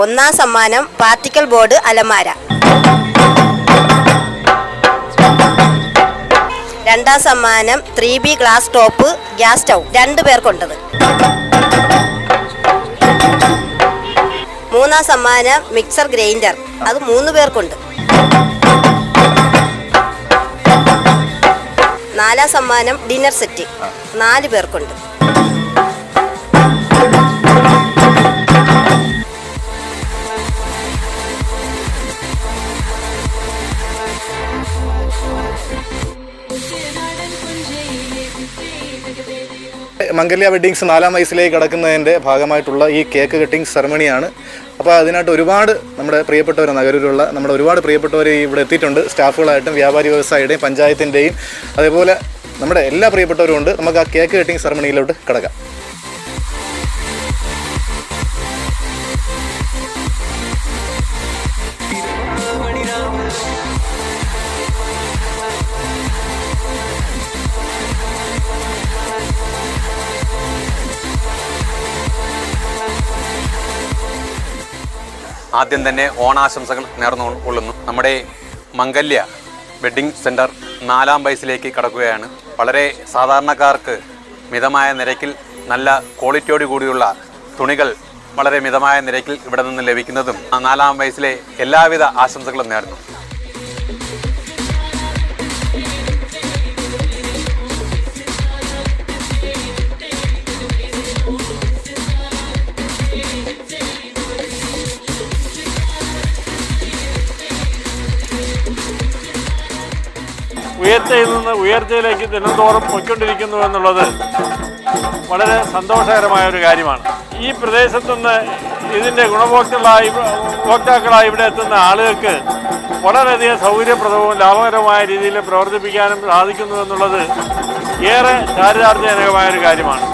ഒന്നാം സമ്മാനം particle board അലമാര. രണ്ടാം സമ്മാനം three B glass top gas stove രണ്ടു പേർക്കുണ്ടത് മൂന്നാം സമ്മാനം മിക്സർ ഗ്രൈൻഡർ അത് മൂന്ന് പേർക്കുണ്ട് നാലാം സമ്മാനം ഡിന്നർ സെറ്റ് നാല് പേർക്കുണ്ട് മംഗല്യ വെഡ്ഡിങ്സ് നാലാം വയസ്സിലേക്ക് കടക്കുന്നതിന്റെ ഭാഗമായിട്ടുള്ള ഈ കേക്ക് കട്ടിംഗ് സെറമണിയാണ്. അപ്പോൾ അതിനായിട്ട് ഒരുപാട് നമ്മുടെ പ്രിയപ്പെട്ടവർ നഗരൂരുള്ള നമ്മുടെ ഒരുപാട് പ്രിയപ്പെട്ടവർ ഇവിടെ എത്തിയിട്ടുണ്ട്. സ്റ്റാഫുകളായിട്ടും വ്യാപാരി വ്യവസായിയുടെയും പഞ്ചായത്തിന്റെയും അതേപോലെ നമ്മുടെ എല്ലാ പ്രിയപ്പെട്ടവരും ഉണ്ട്. നമുക്ക് ആ കേക്ക് കട്ടിംഗ് സെറമണിയിലോട്ട് കിടക്കാം. ആദ്യം തന്നെ ഓണാശംസകൾ നേർന്നു കൊള്ളുന്നു നമ്മുടെ മംഗല്യ വെഡ്ഡിംഗ് സെന്റർ നാലാം വയസ്സിലേക്ക് കടക്കുകയാണ്. വളരെ സാധാരണക്കാർക്ക് മിതമായ നിരക്കിൽ നല്ല ക്വാളിറ്റിയോട് കൂടിയുള്ള തുണികൾ വളരെ മിതമായ നിരക്കിൽ ഇവിടെ നിന്ന് ലഭിക്കുന്നതും നാലാം വയസ്സിലെ എല്ലാവിധ ആശംസകളും നേർന്നു. ഉയർച്ചയിൽ നിന്ന് ഉയർച്ചയിലേക്ക് ദിനംതോറും പൊയ്ക്കൊണ്ടിരിക്കുന്നു എന്നുള്ളത് വളരെ സന്തോഷകരമായ ഒരു കാര്യമാണ്. ഈ പ്രദേശത്തുനിന്ന് ഇതിന്റെ ഗുണഭോക്താക്കളായി ഉപഭോക്താക്കളായി ഇവിടെ എത്തുന്ന ആളുകൾക്ക് വളരെയധികം സൗകര്യപ്രദവും ലാഭകരമായ രീതിയിൽ പ്രവർത്തിപ്പിക്കാനും സാധിക്കുന്നു എന്നുള്ളത് ഏറെ ചാരിതാർത്ഥ്യജനകമായ ഒരു കാര്യമാണ്.